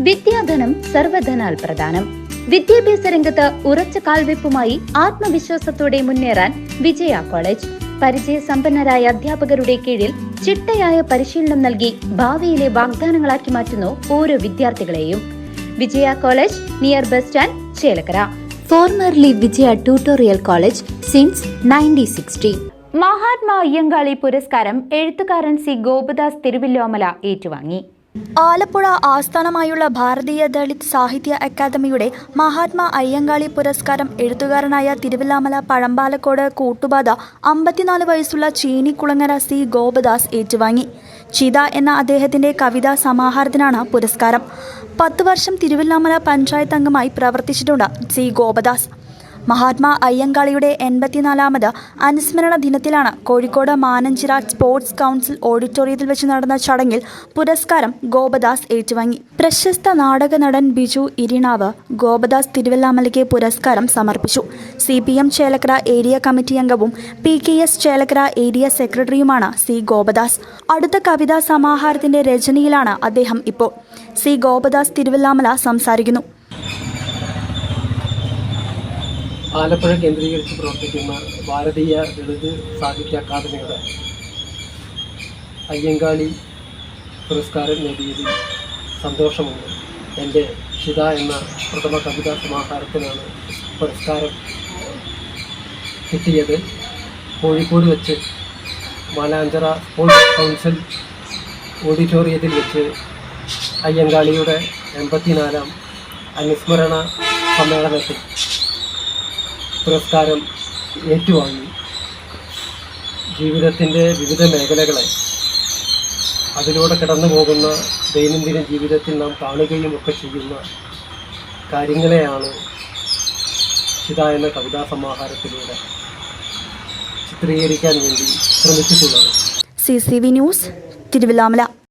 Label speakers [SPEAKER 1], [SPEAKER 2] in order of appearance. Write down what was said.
[SPEAKER 1] വിദ്യാധനം സർവധനാൽ പ്രധാനം വിദ്യാഭ്യാസ രംഗത്ത് ഉറച്ച കാൽവെപ്പുമായി ആത്മവിശ്വാസത്തോടെ മുന്നേറാൻ വിജയ കോളേജ്. പരിചയ സമ്പന്നരായ അധ്യാപകരുടെ കീഴിൽ ചിട്ടയായ പരിശീലനം നൽകി ഭാവിയിലെ വാഗ്ദാനങ്ങളാക്കി മാറ്റുന്നു ഓരോ വിദ്യാർത്ഥികളെയും. Vijaya college near bus stand Chelakkara. Formerly Vijaya tutorial college since nineteen sixty Mahatma Ayyankali പുരസ്കാരം എഴുത്തുകാരൻ സി ഗോപദാസ് തിരുവില്ലോമല ഏറ്റുവാങ്ങി.
[SPEAKER 2] ആലപ്പുഴ ആസ്ഥാനമായുള്ള ഭാരതീയ ദളിത് സാഹിത്യ അക്കാദമിയുടെ മഹാത്മാ അയ്യങ്കാളി പുരസ്കാരം എഴുത്തുകാരനായ തിരുവല്ലാമല പഴമ്പാലക്കോട് കൂട്ടുപാത അമ്പത്തിനാല് വയസ്സുള്ള ചീനിക്കുളങ്ങര സി ഗോപദാസ് ഏറ്റുവാങ്ങി. ചിത എന്ന അദ്ദേഹത്തിന്റെ കവിതാ സമാഹാരത്തിനാണ് പുരസ്കാരം. പത്ത് വർഷം തിരുവല്ലാമല പഞ്ചായത്ത് അംഗമായി പ്രവർത്തിച്ചിട്ടുണ്ട് സി ഗോപദാസ്. മഹാത്മാ അയ്യങ്കാളിയുടെ എൺപത്തിനാലാമത് അനുസ്മരണ ദിനത്തിലാണ് കോഴിക്കോട് മാനഞ്ചിറ സ്പോർട്സ് കൗൺസിൽ ഓഡിറ്റോറിയത്തിൽ വെച്ച് നടന്ന ചടങ്ങിൽ പുരസ്കാരം ഗോപദാസ് ഏറ്റുവാങ്ങി. പ്രശസ്ത നാടക നടൻ ബിജു ഇരിണാവ് ഗോപദാസ് തിരുവല്ലാമലയ്ക്ക് പുരസ്കാരം സമർപ്പിച്ചു. C P M Chelakkara area committee അംഗവും P K S Chelakkara area സെക്രട്ടറിയുമാണ് C Gopadas. അടുത്ത കവിതാ സമാഹാരത്തിന്റെ രചനയിലാണ് അദ്ദേഹം ഇപ്പോൾ. സി ഗോപദാസ് തിരുവല്ലാമല സംസാരിക്കുന്നു.
[SPEAKER 3] ആലപ്പുഴ കേന്ദ്രീകരിച്ച് പ്രവർത്തിക്കുന്ന ഭാരതീയ ദളിത് സാഹിത്യ അക്കാദമിയുടെ അയ്യങ്കാളി പുരസ്കാരം നേടിയതിൽ സന്തോഷമുണ്ട്. എന്റെ ചിത എന്ന പ്രഥമ കവിതാ സമാഹാരത്തിനാണ് പുരസ്കാരം കിട്ടിയത്. കോഴിക്കോട് വെച്ച് മാലാഞ്ചിറ സ്പോർട്സ് കൗൺസിൽ ഓഡിറ്റോറിയത്തിൽ വെച്ച് അയ്യങ്കാളിയുടെ എൺപത്തിനാലാം അനുസ്മരണ സമ്മേളനത്തിൽ പുരസ്കാരം ഏറ്റുവാങ്ങി. ജീവിതത്തിന്റെ വിവിധ മേഖലകളെ അതിലൂടെ കടന്നു പോകുന്ന ദൈനംദിന ജീവിതത്തിൽ നാം കാണുകയും ഒക്കെ ചെയ്യുന്ന കാര്യങ്ങളെയാണ് ചിത എന്ന കവിതാ സമാഹാരത്തിലൂടെ ചിത്രീകരിക്കാൻ വേണ്ടി ശ്രമിച്ചിട്ടുള്ളത്.
[SPEAKER 2] C C V news Thiruvillwamala.